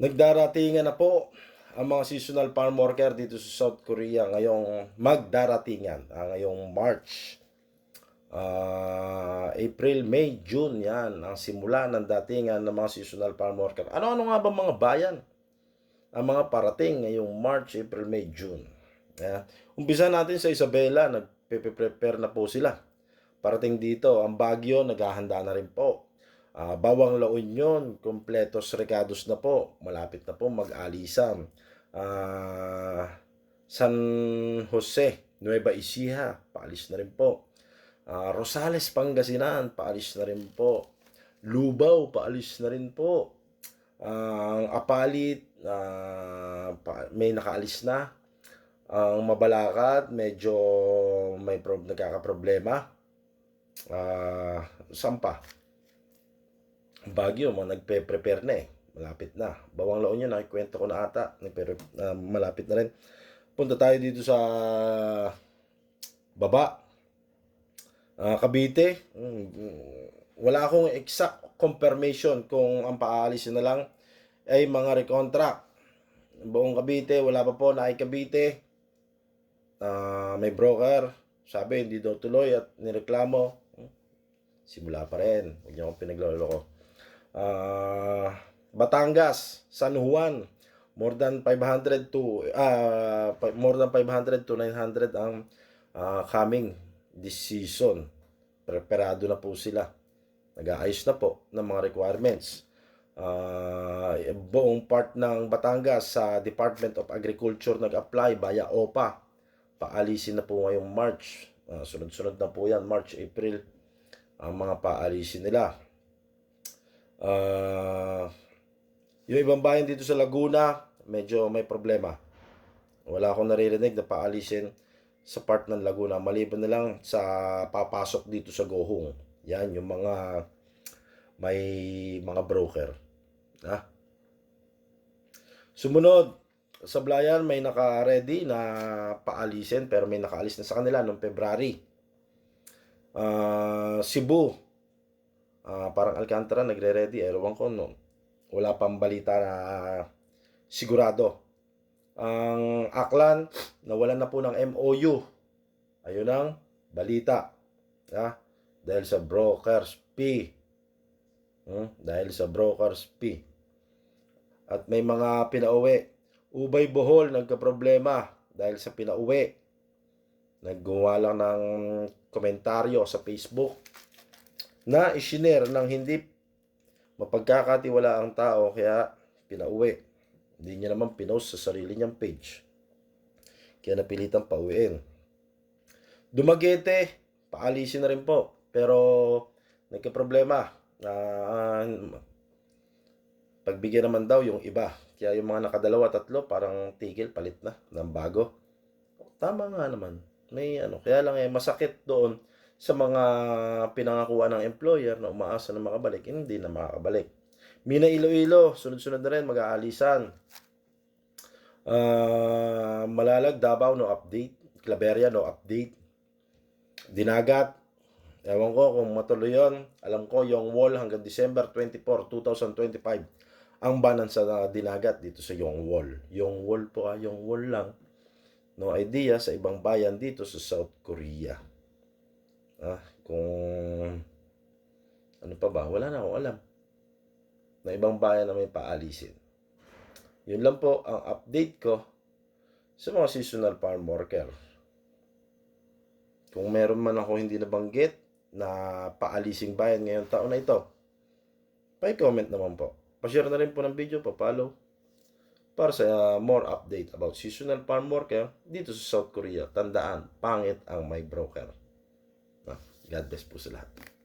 Nagdaratingan na po ang mga seasonal farm worker dito sa South Korea ngayong magdaratingan, ah, ngayong March. Ah, April, May, June, yan ang simula ng datingan ng mga seasonal farm worker. Ano-ano nga ba mga bayan ang mga parating ngayong March, April, May, June? Yeah. Umpisa natin sa Isabela, nagpe-prepare na po sila. Parating dito, ang Baguio, naghahanda na rin po. Ah, Bawang La Union, kompletos recados na po. Malapit na po mag-alisan. Ah, San Jose, Nueva Ecija, paalis na rin po. Ah, Rosales, Pangasinan, paalis na rin po. Lubao, paalis na rin po. Ang Apalit, ah, pa- may nakaalis na. Ang Mabalacat, medyo may pro- nagkakaproblema. Ah, saan pa? Baguio, mga nagpe-prepare na eh. Malapit na. Bawang laon yun, nakikwento ko na ata. Nagpe- ah, malapit na rin. Punta tayo dito sa baba. Ah, Cavite. Mm, mm, wala akong exact confirmation kung ang paalisin na lang ay mga recontract. Buong Cavite, wala pa po na ay Cavite. Ah, may broker. Sabi, hindi daw tuloy at nireklamo. Hmm, Simula pa rin. Huwag niyo akong pinagloloko. Ah, Batangas, San Juan, more than 500 to pa- more than 500 to 900 ang ah, coming this season. Preparado na po sila. Nag-aayos na po ng mga requirements. Ah, buong part ng Batangas sa Department of Agriculture nag-apply via OPA. Paalisin na po ngayong March. Ah, sunod-sunod na po yan, March, April ang mga paalisin nila. Ah, yung ibang bayan dito sa Laguna, medyo may problema. Wala akong naririnig na paalisin sa part ng Laguna. Maliban na lang sa papasok dito sa Gohong. Yan, yung mga may mga broker. Ha? Sumunod, sa Blayan may naka-ready na paalisin pero may nakaalis na sa kanila noong February. Ah, Cebu, Ah, parang Alcantara nagre-ready. Ewan ko, no. Wala pang balita na sigurado. Ang Aklan, nawalan na po ng MOU. Ayun ang balita. Ha? Dahil sa brokers P. Hmm? Dahil sa brokers P. At may mga pinauwi. Ubay Bohol, nagka-problema dahil sa pinauwi. Naggawa lang ng komentaryo sa Facebook na isinare ng hindi mapagkakatiwala ang tao kaya pinauwi. Hindi niya naman pinost sa sarili niyang page. Kaya napilitang pauwiin. Dumagete, paalisin na rin po. Pero nagka-problema. Ah, pagbigyan naman daw yung iba. Kaya yung mga nakadalawa, tatlo, parang tigil, palit na ng bago. Tama nga naman. May ano, kaya lang eh, masakit doon sa mga pinangakuan ng employer na umaasa na makabalik, hindi na makakabalik. Mina Iloilo, sunod-sunod na rin, mag-aalisan. Ah, Malalag, Davao, no update. Claveria, no update. Dinagat, ewan ko kung matuloy yun. Alam ko, yung wall hanggang December 24, 2025. Ang banan sa Dinagat dito sa yung wall. Yung wall po ah, yung wall lang. No idea sa ibang bayan dito sa South Korea. Ah, kung ano pa ba? Wala na akong alam. Na ibang bayan na may paalisin. Yun lang po ang update ko sa mga seasonal farm worker. Kung meron man ako hindi nabanggit na paalising bayan ngayong taon na ito, pa-comment naman po. Pa-share na rin po ng video, pa-follow para sa uh, more update about seasonal farm worker dito sa South Korea. Tandaan, pangit ang may broker. God bless po sa lahat.